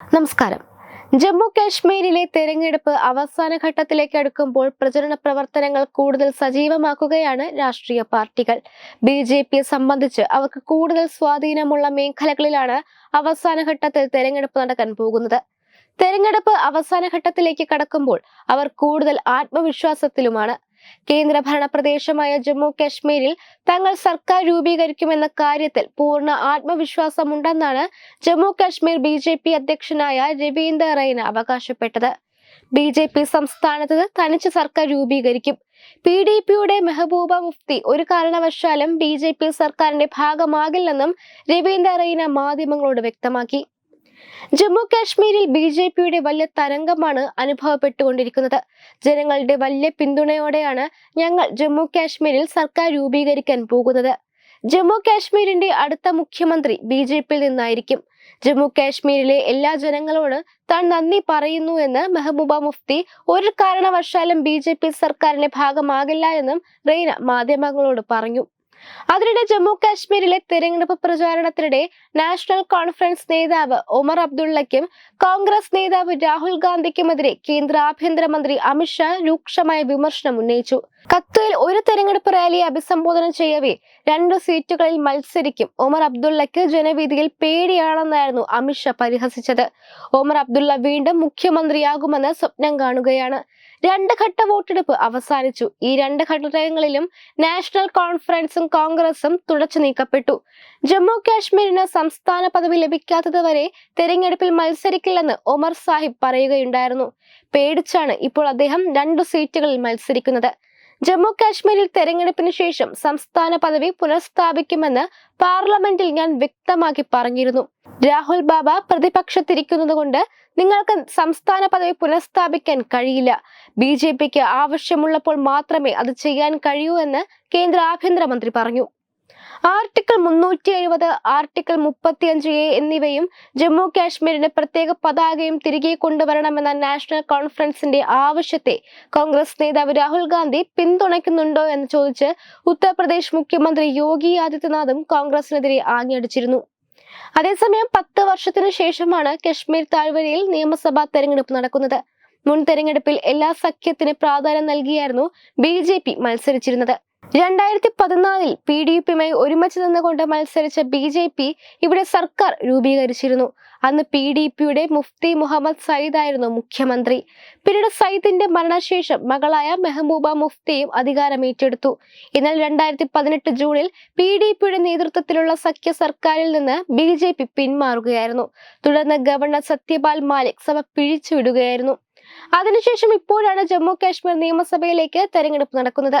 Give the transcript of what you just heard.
നമസ്കാരം. ജമ്മു കാശ്മീരിലെ തെരഞ്ഞെടുപ്പ് അവസാന ഘട്ടത്തിലേക്ക് അടുക്കുമ്പോൾ പ്രചരണ പ്രവർത്തനങ്ങൾ കൂടുതൽ സജീവമാക്കുകയാണ് രാഷ്ട്രീയ പാർട്ടികൾ. ബി ജെ പിയെ സംബന്ധിച്ച് അവർക്ക് കൂടുതൽ സ്വാധീനമുള്ള മേഖലകളിലാണ് അവസാന ഘട്ടത്തിൽ തെരഞ്ഞെടുപ്പ് നടക്കാൻ പോകുന്നത്. തെരഞ്ഞെടുപ്പ് അവസാന ഘട്ടത്തിലേക്ക് കടക്കുമ്പോൾ അവർ കൂടുതൽ ആത്മവിശ്വാസത്തിലുമാണ്. കേന്ദ്രഭരണ പ്രദേശമായ ജമ്മു കാശ്മീരിൽ തങ്ങൾ സർക്കാർ രൂപീകരിക്കുമെന്ന കാര്യത്തിൽ പൂർണ ആത്മവിശ്വാസമുണ്ടെന്നാണ് Jammu Kashmir B J P അധ്യക്ഷനായ രവീന്ദർ റൈന അവകാശപ്പെട്ടത്. ബി ജെ പി സംസ്ഥാനത്ത് തനിച്ച് സർക്കാർ രൂപീകരിക്കും. പി ഡി പിയുടെ മെഹബൂബ മുഫ്തി ഒരു കാരണവശാലും ബി ജെ പി സർക്കാരിന്റെ ഭാഗമാകില്ലെന്നും രവീന്ദർ റൈന മാധ്യമങ്ങളോട് വ്യക്തമാക്കി. ജമ്മു കാശ്മീരിൽ ബി ജെ പിയുടെ വലിയ തരംഗമാണ് അനുഭവപ്പെട്ടുകൊണ്ടിരിക്കുന്നത്. ജനങ്ങളുടെ വലിയ പിന്തുണയോടെയാണ് ഞങ്ങൾ ജമ്മു കാശ്മീരിൽ സർക്കാർ രൂപീകരിക്കാൻ പോകുന്നത്. ജമ്മു കാശ്മീരിന്റെ അടുത്ത മുഖ്യമന്ത്രി ബി ജെ പിയിൽ നിന്നായിരിക്കും. ജമ്മു കാശ്മീരിലെ എല്ലാ ജനങ്ങളോട് താൻ നന്ദി പറയുന്നു എന്ന് മെഹബൂബ മുഫ്തി ഒരു കാരണവശാലും ബി ജെ പി സർക്കാരിന്റെ ഭാഗമാകില്ല എന്നും റെയ്ന മാധ്യമങ്ങളോട് പറഞ്ഞു. അതിനിടെ ജമ്മു കാശ്മീരിലെ തെരഞ്ഞെടുപ്പ് പ്രചാരണത്തിനിടെ നാഷണൽ കോൺഫറൻസ് നേതാവ് ഒമർ അബ്ദുള്ളയ്ക്കും കോൺഗ്രസ് നേതാവ് രാഹുൽ ഗാന്ധിക്കുമെതിരെ കേന്ദ്ര ആഭ്യന്തരമന്ത്രി അമിത്ഷാ രൂക്ഷമായ വിമർശനം ഉന്നയിച്ചു. കത്തുവിൽ ഒരു തെരഞ്ഞെടുപ്പ് റാലിയെ അഭിസംബോധന ചെയ്യവേ രണ്ട് സീറ്റുകളിൽ മത്സരിക്കും ഒമർ അബ്ദുള്ളയ്ക്ക് ജനവീതിയിൽ പേടിയാണെന്നായിരുന്നു അമിത്ഷാ പരിഹസിച്ചത്. ഒമർ അബ്ദുള്ള വീണ്ടും മുഖ്യമന്ത്രിയാകുമെന്ന് സ്വപ്നം കാണുകയാണ്. രണ്ട് ഘട്ട വോട്ടെടുപ്പ് അവസാനിച്ചു. ഈ രണ്ട് ഘട്ടങ്ങളിലും നാഷണൽ കോൺഫറൻസും കോൺഗ്രസും തുടച്ചു നീക്കപ്പെട്ടു. ജമ്മു കാശ്മീരിന് സംസ്ഥാന പദവി ലഭിക്കാത്തതുവരെ തെരഞ്ഞെടുപ്പിൽ മത്സരിക്കില്ലെന്ന് ഒമർ സാഹിബ് പറയുകയുണ്ടായിരുന്നു. പേടിച്ചാണ് ഇപ്പോൾ അദ്ദേഹം രണ്ടു സീറ്റുകളിൽ മത്സരിക്കുന്നത്. ജമ്മു കാശ്മീരിൽ തെരഞ്ഞെടുപ്പിന് ശേഷം സംസ്ഥാന പദവി പുനഃസ്ഥാപിക്കുമെന്ന് പാർലമെന്റിൽ ഞാൻ വ്യക്തമാക്കി പറഞ്ഞിരുന്നു. രാഹുൽ ബാബ പ്രതിപക്ഷത്തിരിക്കുന്നതുകൊണ്ട് നിങ്ങൾക്ക് സംസ്ഥാന പദവി പുനഃസ്ഥാപിക്കാൻ കഴിയില്ല. ബി ജെ പിക്ക് ആവശ്യമുള്ളപ്പോൾ മാത്രമേ അത് ചെയ്യാൻ കഴിയൂ എന്ന് കേന്ദ്ര ആഭ്യന്തരമന്ത്രി പറഞ്ഞു. ആർട്ടിക്കിൾ മുന്നൂറ്റി എഴുപത് ആർട്ടിക്കിൾ മുപ്പത്തിയഞ്ച് എ എന്നിവയും ജമ്മു കാശ്മീരിന് പ്രത്യേക പതാകയും തിരികെ കൊണ്ടുവരണമെന്ന നാഷണൽ കോൺഫറൻസിന്റെ ആവശ്യത്തെ കോൺഗ്രസ് നേതാവ് രാഹുൽ ഗാന്ധി പിന്തുണയ്ക്കുന്നുണ്ടോ എന്ന് ചോദിച്ച് ഉത്തർപ്രദേശ് മുഖ്യമന്ത്രി യോഗി ആദിത്യനാഥും കോൺഗ്രസിനെതിരെ ആഞ്ഞടിച്ചിരുന്നു. അതേസമയം പത്ത് വർഷത്തിനു ശേഷമാണ് കശ്മീർ താഴ്വരയിൽ നിയമസഭാ തെരഞ്ഞെടുപ്പ് നടക്കുന്നത്. മുൻ തെരഞ്ഞെടുപ്പിൽ എല്ലാ സഖ്യത്തിന് പ്രാധാന്യം നൽകിയായിരുന്നു ബി മത്സരിച്ചിരുന്നത്. രണ്ടായിരത്തി പതിനാലിൽ പി ഡി പിയുമായി ഒരുമിച്ച് നിന്നുകൊണ്ട് മത്സരിച്ച ബി ജെ പി ഇവിടെ സർക്കാർ രൂപീകരിച്ചിരുന്നു. അന്ന് പി ഡി പിയുടെ മുഫ്തി മുഹമ്മദ് സയ്യിദ് ആയിരുന്നു മുഖ്യമന്ത്രി. പിന്നീട് സയ്യിദിന്റെ മരണശേഷം മകളായ മെഹബൂബ മുഫ്തിയും അധികാരം ഏറ്റെടുത്തു. എന്നാൽ രണ്ടായിരത്തി പതിനെട്ട് ജൂണിൽ പി ഡി പിയുടെ നേതൃത്വത്തിലുള്ള സഖ്യ സർക്കാരിൽ നിന്ന് ബി ജെ പി പിന്മാറുകയായിരുന്നു. തുടർന്ന് ഗവർണർ സത്യപാൽ മാലിക് സഭ പിഴിച്ചുവിടുകയായിരുന്നു. അതിനുശേഷം ഇപ്പോഴാണ് ജമ്മു കാശ്മീർ നിയമസഭയിലേക്ക് തെരഞ്ഞെടുപ്പ് നടക്കുന്നത്.